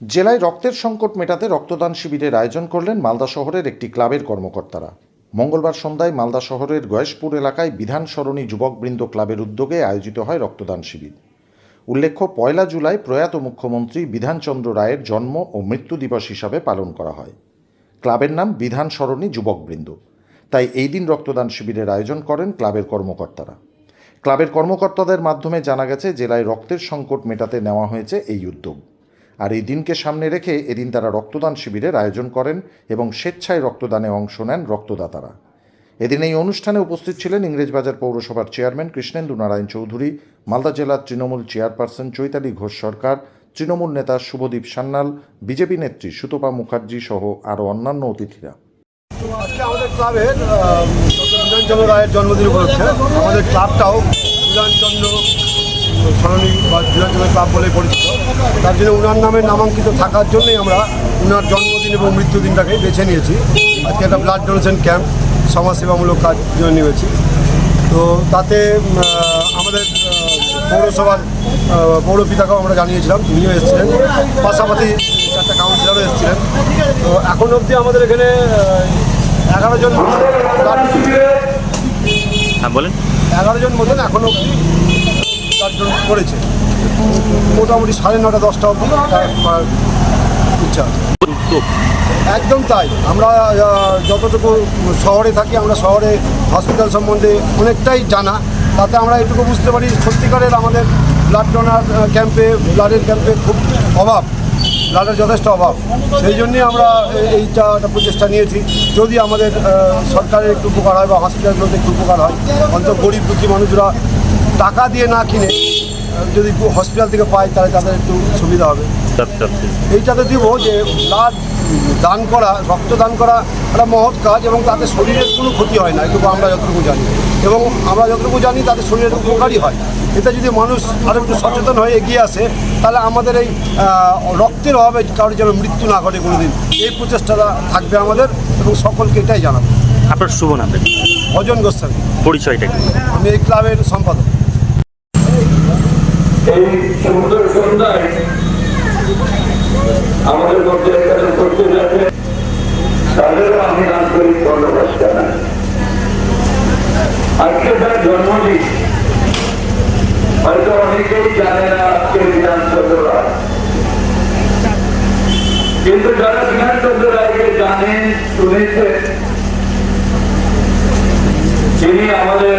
জেলায় রক্তের সংকট মেটাতে রক্তদান শিবিরের আয়োজন করলেন মালদা শহরের একটি ক্লাবের কর্মকর্তারা। মঙ্গলবার সন্ধ্যায় মালদা শহরের গয়েশপুর এলাকায় বিধান সরণী যুবকবৃন্দ ক্লাবের উদ্যোগে আয়োজিত হয় রক্তদান শিবির। উল্লেখ্য, পয়লা জুলাই প্রয়াত মুখ্যমন্ত্রী বিধানচন্দ্র রায়ের জন্ম ও মৃত্যু দিবস হিসাবে পালন করা হয়। ক্লাবের নাম বিধান সরণী যুবকবৃন্দ। তাই এই দিন রক্তদান শিবিরের আয়োজন করেন ক্লাবের কর্মকর্তারা। ক্লাবের কর্মকর্তাদের মাধ্যমে জানা গেছে, জেলায় রক্তের সংকট মেটাতে নেওয়া হয়েছে এই উদ্যোগ। আর এই দিনকে সামনে রেখে এদিন তারা রক্তদান শিবিরের আয়োজন করেন এবং স্বেচ্ছায় রক্তদানে অংশ নেন রক্তদাতারা। এদিন এই অনুষ্ঠানে উপস্থিত ছিলেন ইংরেজবাজার পৌরসভার চেয়ারম্যান কৃষ্ণেন্দু নারায়ণ চৌধুরী, মালদা জেলার তৃণমূল চেয়ারপারসন চৈতালি ঘোষ সরকার, তৃণমূল নেতা শুভদীপ সান্যাল, বিজেপি নেত্রী সুতপা মুখার্জি সহ আরও অন্যান্য অতিথিরা। আমাদের ক্লাবের জন্মদিন উপলক্ষে আমাদের ক্লাবটাও সরণী বা বিধানচন্দ্র ক্লাব বলে পরিচিত। তার জন্য উনার নামে নামাঙ্কিত থাকার জন্যই আমরা উনার জন্মদিন এবং মৃত্যুদিনটাকে বেছে নিয়েছি। আজকে একটা ব্লাড ডোনেশন ক্যাম্প সমাজসেবামূলক কাজ নিয়েছি। তো তাতে আমাদের পৌরসভার পৌরপিতাকেও আমরা জানিয়েছিলাম তিনিও এসেছিলেন। পাশাপাশি চারটা কাউন্সিলারও এসেছিলেন। তো এখন অবধি আমাদের এখানে এগারো জন হ্যাঁ বলেন। এগারো জন মতন এখন অবধি করেছে। মোটামুটি সাড়ে নটা, দশটা তার করার ইচ্ছা একদম তাই। আমরা যতটুকু শহরে থাকি, আমরা শহরে হসপিটাল সম্বন্ধে অনেকটাই জানা। তাতে আমরা এটুকু বুঝতে পারি, সত্যিকারের আমাদের ব্লাড ডোনার ক্যাম্পে ব্লাডের ক্যাম্পে খুব অভাব। ব্লাডের যথেষ্ট অভাব। সেই জন্যই আমরা এইটা একটা প্রচেষ্টা নিয়েছি। যদি আমাদের সরকারের একটু উপকার হয় বা হসপিটালগুলোতে একটু উপকার হয়, অন্তত গরিব দুঃখী মানুষরা টাকা দিয়ে না কিনে যদি হসপিটাল থেকে পায় তাহলে তাদের একটু সুবিধা হবে। আচ্ছা, আচ্ছা। এইটাতে দিব যে ব্লাড দান করা রক্ত দান করা একটা মহৎ কাজ এবং তাদের শরীরের কোনো ক্ষতি হয় না এটুকু আমরা যতটুকু জানি। এবং আমরা যতটুকু জানি তাদের শরীরের উপকারই হয়। এটা যদি মানুষ আরও একটু সচেতন হয়ে এগিয়ে আসে তাহলে আমাদের এই রক্তের অভাবে কারোর যেন মৃত্যু না ঘটে কোনোদিন। এই প্রচেষ্টাটা থাকবে আমাদের এবং সকলকে এটাই জানাব। আপনার শুভ নাম ভজন গোস্বামী। পরিচয়টা আমি এই ক্লাবের সম্পাদক। এই সুন্দর সন্ধ্যায় আমাদের মধ্যে এখানে উপস্থিত আছে। তাদেরও আমি আন্তরিক ধন্যবাদ জানাই আজকে তার জন্মদিন। হয়তো অনেকেই জানে না আজকে বিধানচন্দ্র রায় কিন্তু যারা বিধানচন্দ্র রায়কে জানেন শুনেছেন তিনি আমাদের